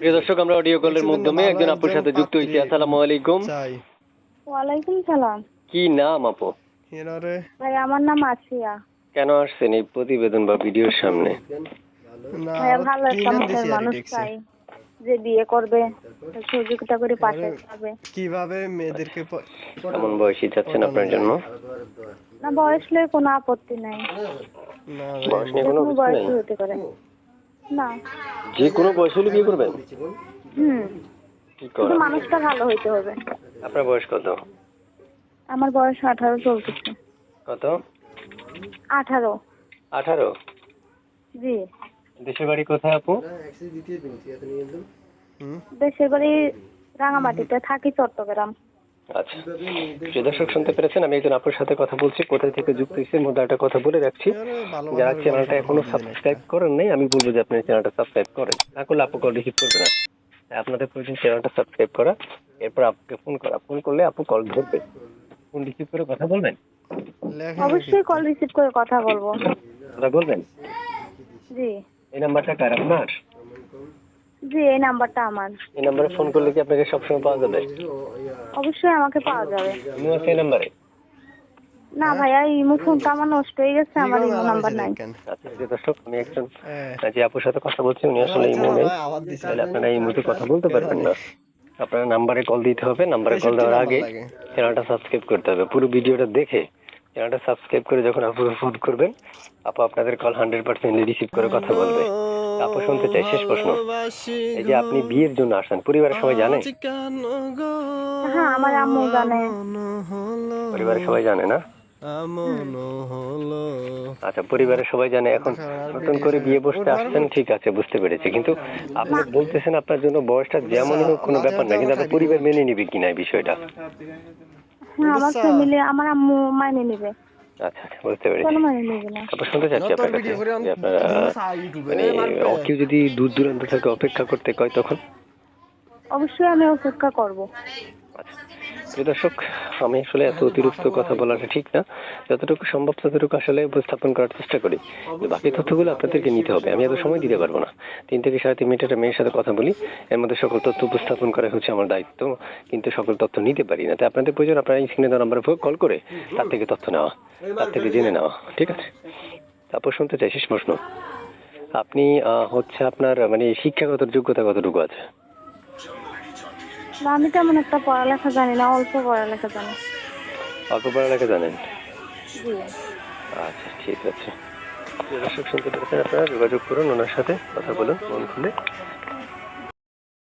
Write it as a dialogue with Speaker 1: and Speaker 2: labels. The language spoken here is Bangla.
Speaker 1: প্রিয় দর্শক আমরা অডিও কলের মাধ্যমে একজন আপুর সাথে যুক্ত হয়েছি। আসসালামু আলাইকুম।
Speaker 2: ওয়ালাইকুম সালাম।
Speaker 1: কি নাম আপু?
Speaker 2: ভাই আমার নাম আসিয়া।
Speaker 1: কেন আসছেন এই প্রতিবেদন বা ভিডিওর সামনে?
Speaker 2: ভালো
Speaker 3: কি
Speaker 2: একটা মনের মানুষ চাই যে বিয়ে করবে সহযোগিতা করে পাশে থাকবে
Speaker 3: কীভাবে মেয়েদেরকে
Speaker 1: কেমন বয়সী চাচ্ছেন আপনার জন্য?
Speaker 2: না বয়স লয়ে কোনো আপত্তি নাই।
Speaker 3: না
Speaker 1: বয়স নিয়ে কোনো
Speaker 2: কোনো বয়স হতে পারে। না।
Speaker 1: যে কোনো বয়স হলে বিয়ে করবেন?
Speaker 2: হুম।
Speaker 1: কি
Speaker 2: মানুষটা ভালো হইতে হবে।
Speaker 1: আপনার বয়স কত?
Speaker 2: আমার বয়স আঠারো চলতেছে।
Speaker 1: কত?
Speaker 2: আঠারো।
Speaker 1: আঠারো?
Speaker 2: জি।
Speaker 1: দেশের বাড়ি কোথায় আপু?
Speaker 3: হুম?
Speaker 2: দেশের বাড়ি রাঙামাটিতে থাকি চট্টগ্রাম।
Speaker 1: আচ্ছা। প্রিয় দর্শক শুনতে পেরেছেন? আমি একজন আপুর সাথে কথা বলছি কোথায় থেকে যুক্ত হয়েছে মধ্যে একটা কথা বলে রাখছি। যারা চ্যানেলটা
Speaker 3: এখনও
Speaker 1: সাবস্ক্রাইব করেন নাই আমি বলব যে আপনি চ্যানেলটা সাবস্ক্রাইব করেন। না করলে আপু কল রিসিভ করবে না। আপনাদের প্রয়োজন চ্যানেলটা সাবস্ক্রাইব করা। এরপর আপুকে ফোন করা। ফোন করলে আপু কল ধরবে। ফোন রিসিভ করে কথা বলবেন?
Speaker 2: অবশ্যই কল রিসিভ করে কথা বলব।
Speaker 1: কথা বলবেন?
Speaker 2: জি।
Speaker 1: এই নাম্বারটা কার? আপনার?
Speaker 2: জি এই নাম্বারটা আমার।
Speaker 1: এই নাম্বারে ফোন করলে কি আপনাকে সবসময় পাওয়া যাবে?
Speaker 2: অবশ্যই আমাকে পাওয়া যাবে।
Speaker 1: ইমো আছে এই নাম্বারে।
Speaker 2: না ভাইয়া ইমো ফোনটা আমার নষ্ট হয়ে গেছে আমার ইমো নাম্বার নাই।
Speaker 1: আচ্ছা দর্শক আমি একজন
Speaker 3: হ্যাঁ।
Speaker 1: যে আপুর সাথে কথা বলছি উনি আসলে ইমো নেই। তাহলে আপনারা এই মুহূর্তে কথা বলতে পারবেন না। আপনার নাম্বারে কল দিতে হবে নাম্বারে কল দেওয়ার আগে। চ্যানেলটা সাবস্ক্রাইব করতে হবে। পুরো ভিডিওটা দেখে চ্যানেলটা সাবস্ক্রাইব করে যখন আপু ফোন করবেন আপু আপনাদের কল হান্ড্রেড পার্সেন্ট রিসিভ করে কথা বলবে। আপু শুনতে চাই শেষ প্রশ্ন। এই যে আপনি বিয়ের জন্য আসেন পরিবারের সবাই জানে?
Speaker 2: হ্যাঁ আমার আম্মু জানে।
Speaker 1: পরিবারের সবাই জানে না? আচ্ছা পরিবারের সবাই জানে এখন নতুন করে বিয়ে বসতে আসছেন ঠিক আছে বুঝতে পেরেছি। কিন্তু আপনি বলতেছেন আপনার জন্য বয়সটা যেমন হোক কোনো ব্যাপার না কিন্তু আপনার পরিবার মেনে নিবে কিনা এই বিষয়টা?
Speaker 2: হ্যাঁ আমার ফ্যামিলি আমার আম্মু মাইনে নেবে।
Speaker 1: আচ্ছা আচ্ছা বুঝতে পেরেছি।
Speaker 2: কোনো মাইনে নেবে না
Speaker 1: তারপর শুনতে চাচ্ছি আপনার কাছে। যে আপনারা মানে কেউ যদি দূর দূরান্ত থেকে অপেক্ষা করতে কয় তখন?
Speaker 2: অবশ্যই আমি অপেক্ষা করব।
Speaker 1: আচ্ছা। প্রিয় দর্শক আমি আসলে এত অতিরিক্ত কথা বলাটা ঠিক না। যতটুকু সম্ভব ততটুকু আসলে উপস্থাপন করার চেষ্টা করি। বাকি তথ্যগুলো আপনাদেরকে নিতে হবে। আমি এত সময় দিতে পারব না। তিন থেকে সাড়ে তিন মিনিট একটা মেয়ের সাথে কথা বলি। এর মধ্যে সকল তথ্য উপস্থাপন করা হচ্ছে আমার দায়িত্ব কিন্তু সকল তথ্য নিতে পারি না। তাই আপনাদের প্রয়োজন আপনারা এই স্ক্রিনে নাম্বারে কল করে তার থেকে তথ্য নেওয়া তার থেকে জেনে নেওয়া। ঠিক আছে? তারপর শুনতে চাই শেষ প্রশ্ন। আপনি আহ, হচ্ছে আপনার মানে শিক্ষাগত যোগ্যতা কতটুকু আছে?
Speaker 2: আমি তেমন একটা পড়ালেখা জানি না অল্প পড়ালেখা জানি।
Speaker 1: অল্প পড়ালেখা জানেন? আচ্ছা ঠিক আছে। দর্শক শুনতে পেরেছেন আপনারা যোগাযোগ করুন ওনার সাথে কথা বলুন মন খুলে।